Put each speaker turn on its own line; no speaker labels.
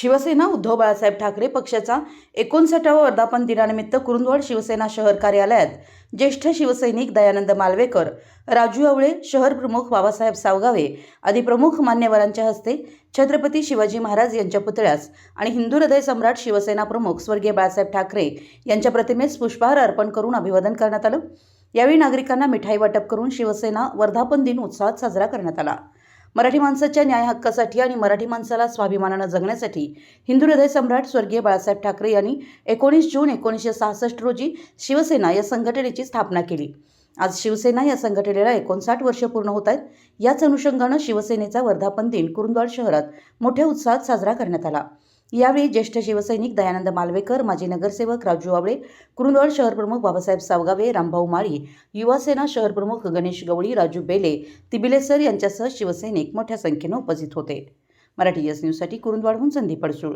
शिवसेना उद्धव बाळासाहेब ठाकरे पक्षाचा एकोणसाठावा वर्धापन दिनानिमित्त कुरुंदवाड शिवसेना शहर कार्यालयात ज्येष्ठ शिवसैनिक दयानंद मालवेकर राजू आवळे शहर प्रमुख बाबासाहेब सावगावे आदी प्रमुख मान्यवरांच्या हस्ते छत्रपती शिवाजी महाराज यांच्या पुतळ्यास आणि हिंदू हृदय सम्राट शिवसेना प्रमुख स्वर्गीय बाळासाहेब ठाकरे यांच्या प्रतिमेस पुष्पहार अर्पण करून अभिवादन करण्यात आलं. यावेळी नागरिकांना मिठाई वाटप करून शिवसेना वर्धापन दिन उत्साहात साजरा करण्यात आला. मराठी माणसाच्या न्याय हक्कासाठी आणि मराठी माणसाला स्वाभिमानानं जगण्यासाठी हिंदू हृदय सम्राट स्वर्गीय बाळासाहेब ठाकरे यांनी एकोणीस जून एकोणीसशे सहासष्ट रोजी शिवसेना या संघटनेची स्थापना केली. आज शिवसेना या संघटनेला एकोणसाठ वर्ष पूर्ण होत आहेत. याच अनुषंगानं शिवसेनेचा वर्धापन दिन कुरुंदवाड शहरात मोठ्या उत्साहात साजरा करण्यात आला. यावेळी ज्येष्ठ शिवसैनिक दयानंद मालवेकर माजी नगरसेवक राजू आवळे कुरुंदवाड शहरप्रमुख बाबासाहेब सावगावे रामभाऊ माळी युवासेना शहरप्रमुख गणेश गवळी राजू बेले तिबिलेसर यांच्यासह शिवसैनिक मोठ्या संख्येनं उपस्थित होते. मराठी एस न्यूजसाठी कुरुंदवाडहून संदीप अडसूळ